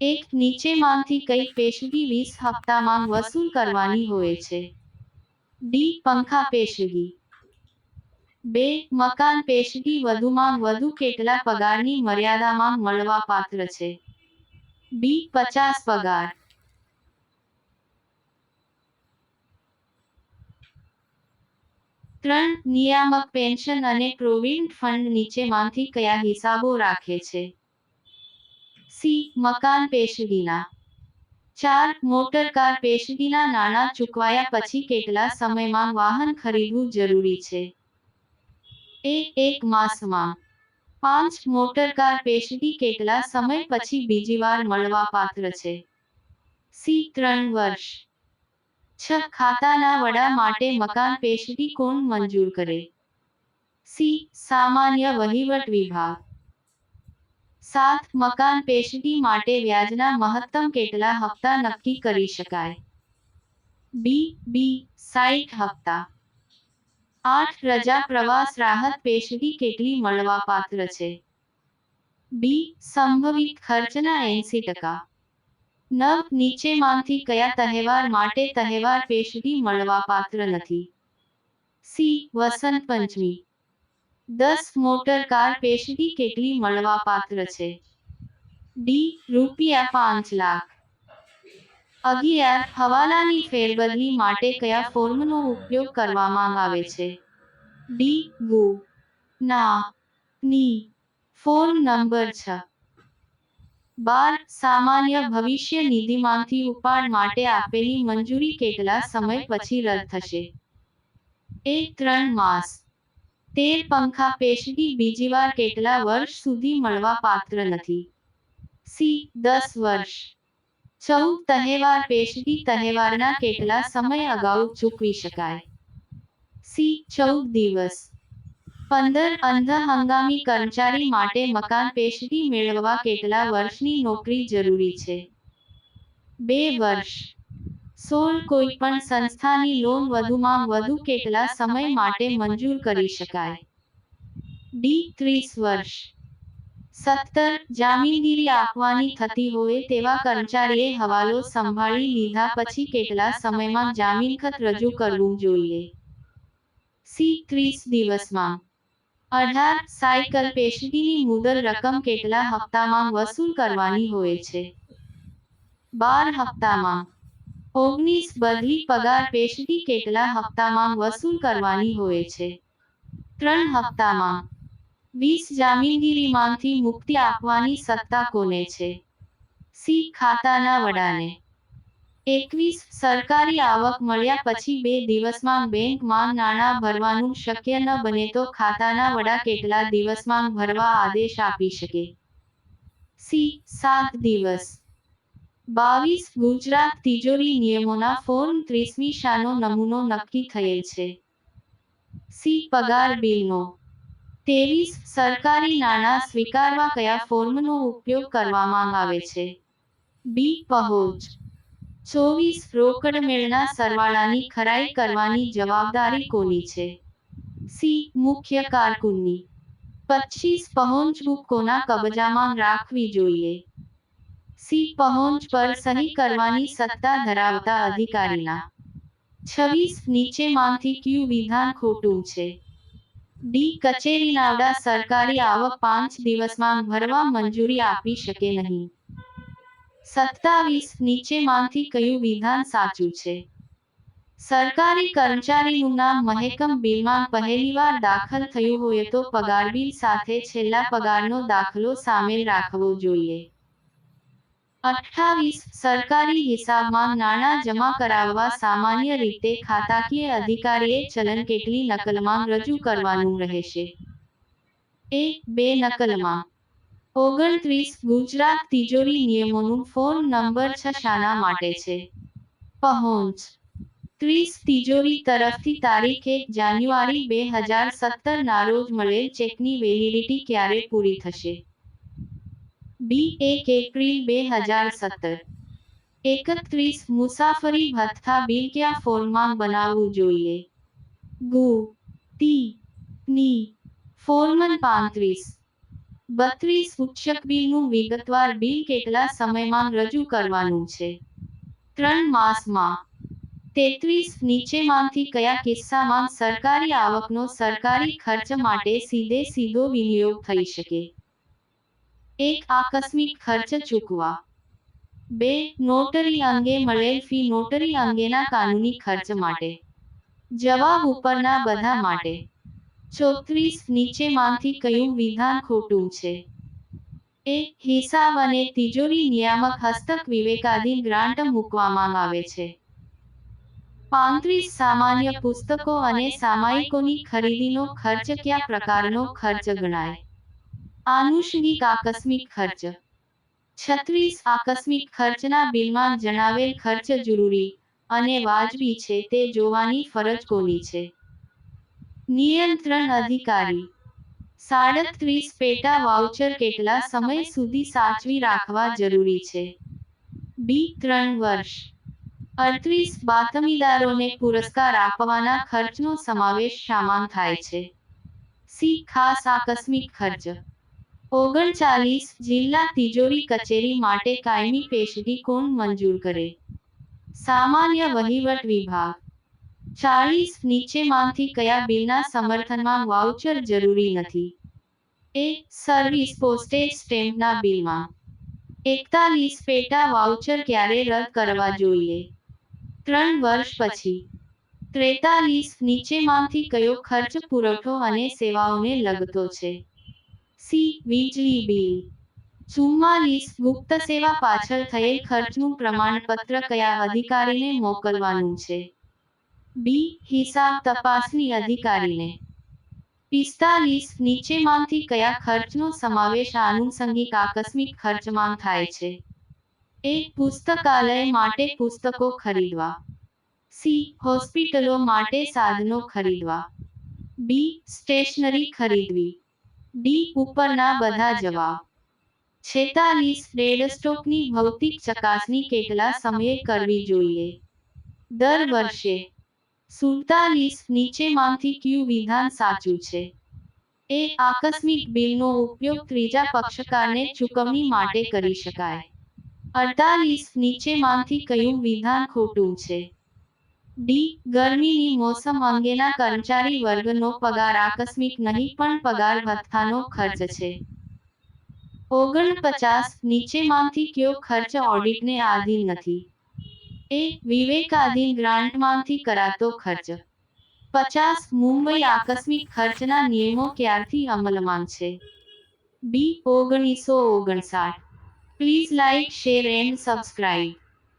એક નીચેમાંથી કઈ પેશગી વીસ હપ્તામાં વસૂલ કરવાની હોય છે. ડી પંખા પેશગી. બે, મકાન પેશગી વધુમાં વધુ કેટલા પગારની મર્યાદામાં મળવા પાત્ર છે? બી, પચાસ પગાર. ત્રણ, નિયામક પેન્શન અને પ્રોવિડન્ટ ફંડ નીચેમાંથી કયા હિસાબો રાખે છે? સી, મકાન પેશગીના ચાર, મોટર કાર પેશગીના નાણાં ચૂકવાયા પછી કેટલા સમયમાં વાહન ખરીદવું જરૂરી છે? એ, એક માસમાં. પાંચ, મોટર કાર પેશગી કેટલા સમય પછી બીજી વાર મળવા પાત્ર છે? સી, ત્રણ વર્ષ. છ, ખાતાના વડા માટે મકાન પેશગી કોણ મંજૂર કરે? સી, સામાન્ય વહીવટ વિભાગ. સાત મકાન પેશગી માટે વ્યાજના મહત્તમ કેટલા હપ્તા નક્કી કરી શકાય બી બી સાઈઠ હપ્તા આઠ રજા પ્રવાસ રાહત પેશગી કેટલી મળવા પાત્ર છે બી સંભવિત ખર્ચના એંસી ટકા નવ નીચેમાંથી કયા તહેવાર માટે તહેવાર પેશગી મળવા પાત્ર નથી સી વસંત પંચમી દસ મોટર કાર પેશગી કેટલી મળવા પાત્ર છે? ડી રૂપિયા પાંચ લાખ. અગિયાર, હવાલાની ફેરબદલી માટે કયા ફોર્મનો ઉપયોગ કરવામાં આવે છે? ડી ગુ. ના. ની. ફોર્મ નંબર છ. બાર, સામાન્ય ભવિષ્ય નિધિમાંથી ઉપાડ માટે આપેલી મંજૂરી કેટલા સમય પછી રદ થશે? એક, ત્રણ માસ. તેર પંખા પેશગી બીજી વાર કેટલા વર્ષ સુધી મળવા પાત્ર નથી? સી, દસ વર્ષ. ચૌદ તહેવાર પેશગી તહેવારના કેટલા સમય અગાઉ ચૂકવી શકાય? સી, ચૌદ દિવસ. પંદર અંધ હંગામી કર્મચારી માટે મકાન પેશગી મેળવવા કેટલા વર્ષની નોકરી જરૂરી છે? બે વર્ષ. સોળ કોઈ પણ સંસ્થાની લોન વધુમાં વધુ કેટલા સમય માટે મંજૂર કરી શકાય? ડી, ત્રીસ વર્ષ. સત્તર, જામીનગીરી આપવાની થતી હોય તેવા કર્મચારીએ હવાલો સંભાળી લીધા પછી કેટલા સમયમાં જામીનખત રજૂ કરવું જોઈએ? સી, ત્રીસ દિવસમાં. અઢાર, સાયકલ પેશગીની મુદલ રકમ કેટલા હપ્તામાં વસૂલ કરવાની હોય છે? બાર હપ્તામાં. ઓગણીસ બધી પગાર પેશગી કેટલા હપ્તામાં વસૂલ કરવાની હોય છે? ત્રણ હપ્તામાં. વીસ જામીનગીરીમાંથી મુક્તિ આપવાની સત્તા કોને છે? સી ખાતાના વડાને. એકવીસ સરકારી આવક મળ્યા પછી બે દિવસમાં બેંકમાં નાણાં ભરવાનું શક્ય ન બને તો ખાતાના વડા કેટલા દિવસમાં ભરવા આદેશ આપી શકે? સી સાત દિવસ. બાવીસ ગુજરાત તિજોરી નિયમોના ફોર્મ ત્રીસમી શાનો નમૂનો નક્કી થયેલ છે. સી, પગાર બિલનો. ત્રેવીસ સરકારી નાણાં સ્વીકારવા કયા ફોર્મનો ઉપયોગ કરવામાં આવે છે? બી, પહોંચ. ચોવીસ, રોકડ મેળના સરવાળાની ખરાઈ કરવાની જવાબદારી કોની છે? સી, મુખ્ય કારકુનની. પચીસ, પહોંચ બુક કોના કબજામાં રાખવી જોઈએ? સી પહોંચ પર સહી કરવાની સત્તા ધરાવતા અધિકારીના. છવ્વીસ નીચેમાંથી કયું વિધાન ખોટું છે. ડી કચેરીનાવડા સરકારી આવક પાંચ દિવસમાં ભરવા મંજૂરી આપી શકે નહીં. સત્તાવીસ નીચેમાંથી કયું વિધાન સાચું છે? સરકારી કર્મચારીનું નામ મહેકમ બિલમાં પહેલીવાર દાખલ થયું હોય તો પગાર બિલ સાથે છેલ્લા પગારનો દાખલો સામેલ રાખવો જોઈએ. અઠ્ઠાવીસ સરકારી હિસાબમાં નાણાં જમા કરાવવા સામાન્ય રીતે ખાતાકીય અધિકારીએ ચલન કેટલી નકલમાં રજૂ કરવાનું રહેશે. એ બે નકલમાં. ઓગણત્રીસ ગુજરાત તિજોરી નિયમોનું ફોન નંબર છ શાના માટે છે. પહોંચ. ત્રીસ તિજોરી તરફથી તારીખ એક જાન્યુઆરી બે હજાર સત્તર ના રોજ મળેલ ચેકની વેલિડિટી ક્યારે પૂરી થશે? બી એક એપ્રિલ બે હજાર સત્તર. એકત્રીસ મુસાફરી ભથ્થા બિલ કયા ફોર્મમાં બનાવવું જોઈએ? ગુ, તી, ની, ફોર્મન પાંત્રીસ. બત્રીસ ઉચ્ચક બિલનું વિગતવાર બિલ કેટલા સમયમાં રજૂ કરવાનું છે? ત્રણ માસમાં. તેત્રીસ નીચેમાંથી કયા કિસ્સામાં સરકારી આવકનો સરકારી ખર્ચ માટે સીધે સીધો વિનિયોગ થઈ શકે? એક આકસ્મિક ખર્ચ ચૂકવા. બે, નોટરી અંગે મળેલ ફી નોટરી અંગેના કાનૂની ખર્ચ માટે. જવાબ ઉપરના બધા માટે. ચોત્રીસ, નીચેમાંથી કયું વિધાન ખોટું છે? એ, હિસાબ અને તિજોરી નિયામક હસ્તક વિવેકાધીન ગ્રાન્ટ મૂકવામાં આવે છે. પાંત્રીસ, સામાન્ય પુસ્તકો અને સામાયિકોની ખરીદીનો ખર્ચ કયા પ્રકારનો ખર્ચ ગણાય? આનુષંગિક આકસ્મિક ખર્ચ. છત્રીસ આકસ્મિક ખર્ચના બિલમાં જણાવેલ ખર્ચ જરૂરી અને વાજબી છે તે જોવાની ફરજ કોની છે? નિયંત્રણ અધિકારી. સાડત્રીસ પેટા વાઉચર કેટલા સમય સુધી સાચવી રાખવા જરૂરી છે? બી, ત્રણ વર્ષ. અડત્રીસ બાતમીદારોને પુરસ્કાર આપવાના ખર્ચનો સમાવેશ શામાં થાય છે. સી, ખાસ આકસ્મિક ખર્ચ. ઓગણચાલીસ જિલ્લા તિજોરી કચેરી માટે કાયમી પેશગી કોણ મંજૂર કરે? સામાન્ય વહીવટ વિભાગ. ચાલીસ નીચેમાંથી કયા બિલના સમર્થનમાં વાઉચર જરૂરી નથી? એ, સર્વિસ પોસ્ટેજ સ્ટેમ્પના બિલમાં. એકતાલીસ પેટા વાઉચર ક્યારે રદ કરવા જોઈએ? ત્રણ વર્ષ પછી. ત્રેતાલીસ નીચેમાંથી કયો ખર્ચ પુરવઠો અને સેવાઓને લગતો છે? સી વીજળી બિલ ચુમ્માલીસ ગુપ્ત સેવા પાછળ થયેલ ખર્ચનું પ્રમાણપત્ર કયા અધિકારીને મોકલવાનું છે? બી, હિસાબ તપાસની અધિકારીને. પિસ્તાલીસ નીચેમાંથી કયા ખર્ચનો સમાવેશ આનુષંગિક આકસ્મિક ખર્ચમાં થાય છે? એ, પુસ્તકાલય માટે પુસ્તકો ખરીદવા. સી, હોસ્પિટલો માટે સાધનો ખરીદવા. બી, સ્ટેશનરી ખરીદવી. ડી ઉપરના બધા જવાબ. છેતાલીસ સ્ટોકની ભૌતિક ચકાસણી કેટલા સમયે કરવી જોઈએ? દર વર્ષે સુડતાલીસ નીચેમાંથી કયું વિધાન સાચું છે? એ આકસ્મિક બિલનો ઉપયોગ ત્રીજા પક્ષકારને ચૂકવણી માટે કરી શકાય. અડતાલીસ નીચેમાંથી કયું વિધાન ખોટું છે? ડી, ગરમીની મોસમ અંગેના કર્મચારી વર્ગનો પગાર આકસ્મિક નહીં, પણ પગાર ભથ્થાનો ખર્ચ છે. ઓગણપચાસ નીચેમાંથી કયો ખર્ચ ઓડિટને આધીન નથી? એ, વિવેકાધીન ગ્રાન્ટમાંથી કરાતો ખર્ચ. પચાસ, મુંબઈ આકસ્મિક ખર્ચના નિયમો ક્યારથી અમલમાં છે? બી, ઓગણીસો ઓગણસાઠ. Please like share, and subscribe.